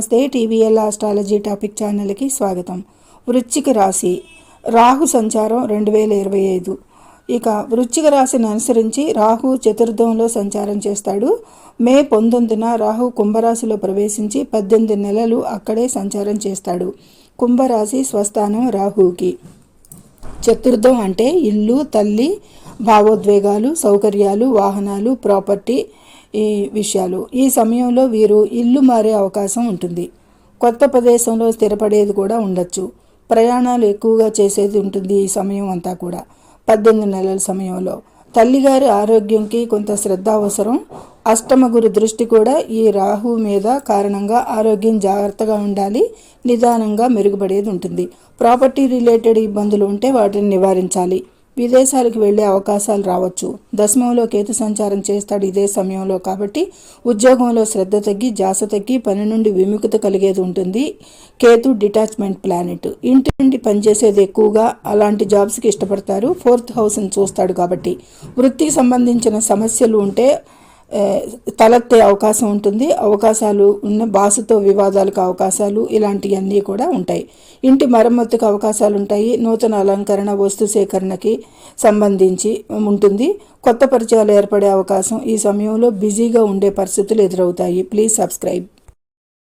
నమస్తే TVL astrology topic ఛానల్కి స్వాగతం. వృశ్చిక రాశి రాహు సంచారం రెండు వేల ఇరవై ఐదు. ఇక వృశ్చిక రాశిని అనుసరించి రాహు చతుర్థంలో సంచారం చేస్తాడు. మే పంతొమ్మిదిన రాహు కుంభరాశిలో ప్రవేశించి పద్దెనిమిది నెలలు అక్కడే సంచారం చేస్తాడు. కుంభరాశి స్వస్థానం రాహుకి. చతుర్థం అంటే ఇల్లు తల్లి భావోద్వేగాలు సౌకర్యాలు వాహనాలు ప్రాపర్టీ ఈ విషయాలు. ఈ సమయంలో వీరు ఇల్లు మారే అవకాశం ఉంటుంది. కొత్త ప్రదేశంలో స్థిరపడేది కూడా ఉండొచ్చు. ప్రయాణాలు ఎక్కువగా చేసేది ఉంటుంది ఈ సమయం అంతా కూడా. పద్దెనిమిది నెలల సమయంలో. తల్లిగారి ఆరోగ్యంకి కొంత శ్రద్ధ అవసరం. అష్టమ గురు దృష్టి కూడా ఈ రాహు మీద కారణంగా ఆరోగ్యం జాగ్రత్తగా ఉండాలి నిదానంగా మెరుగుపడేది ఉంటుంది. ప్రాపర్టీ రిలేటెడ్ ఇబ్బందులు ఉంటే వాటిని నివారించాలి. విదేశాలకు వెళ్ళే అవకాశాలు రావచ్చు. దశమంలో కేతు సంచారం చేస్తాడు ఇదే సమయంలో కాబట్టి ఉద్యోగంలో శ్రద్ధ తగ్గి జాస తగ్గి పని నుండి విముఖత కలిగేది ఉంటుంది. Ketu detachment planet. ఇంటి నుండి పనిచేసేది ఎక్కువగా అలాంటి జాబ్స్కి ఇష్టపడతారు. ఫోర్త్ హౌస్ని చూస్తాడు కాబట్టి వృత్తికి సంబంధించిన సమస్యలు ఉంటే తలెత్తే అవకాశం ఉంటుంది. అవకాశాలు ఉన్న బాసుతో వివాదాలకు అవకాశాలు ఇలాంటివన్నీ కూడా ఉంటాయి. ఇంటి మరమ్మతుకు అవకాశాలు ఉంటాయి. నూతన అలంకరణ వస్తు సేకరణకి సంబంధించి ఉంటుంది. కొత్త పరిచయాలు ఏర్పడే అవకాశం ఈ సమయంలో బిజీగా ఉండే పరిస్థితులు ఎదురవుతాయి. Please subscribe.